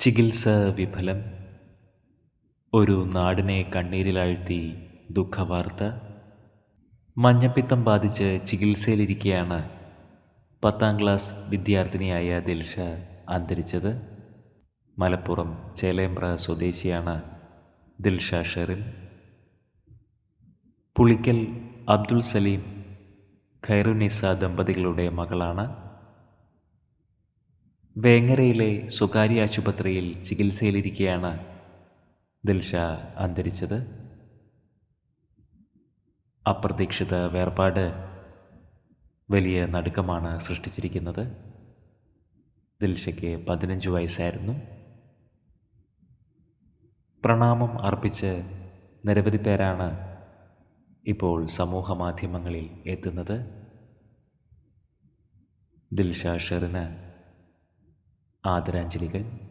ചികിത്സ വിഫലം. ഒരു നാടിനെ കണ്ണീരിലാഴ്ത്തി ദുഃഖവാർത്ത. മഞ്ഞപ്പിത്തം ബാധിച്ച് ചികിത്സയിലിരിക്കെയാണ് പത്താം ക്ലാസ് വിദ്യാർത്ഥിനിയായ ദിൽഷ അന്തരിച്ചത്. മലപ്പുറം ചേലേമ്പ്ര സ്വദേശിയാണ് ദിൽഷ ഷെറിൻ. പുളിക്കൽ അബ്ദുൽ സലീം ഖൈറുനിസ ദമ്പതികളുടെ മകളാണ്. വേങ്ങരയിലെ സ്വകാര്യ ആശുപത്രിയിൽ ചികിത്സയിലിരിക്കെയാണ് ദിൽഷ അന്തരിച്ചത്. അപ്രതീക്ഷിത വേർപാട് വലിയ നടുക്കമാണ് സൃഷ്ടിച്ചിരിക്കുന്നത്. ദിൽഷയ്ക്ക് പതിനഞ്ച് വയസ്സായിരുന്നു. പ്രണാമം അർപ്പിച്ച് നിരവധി പേരാണ് ഇപ്പോൾ സമൂഹ മാധ്യമങ്ങളിൽ എത്തുന്നത്. ദിൽഷ ഷെറിന് ആദരാഞ്ജലികൾ.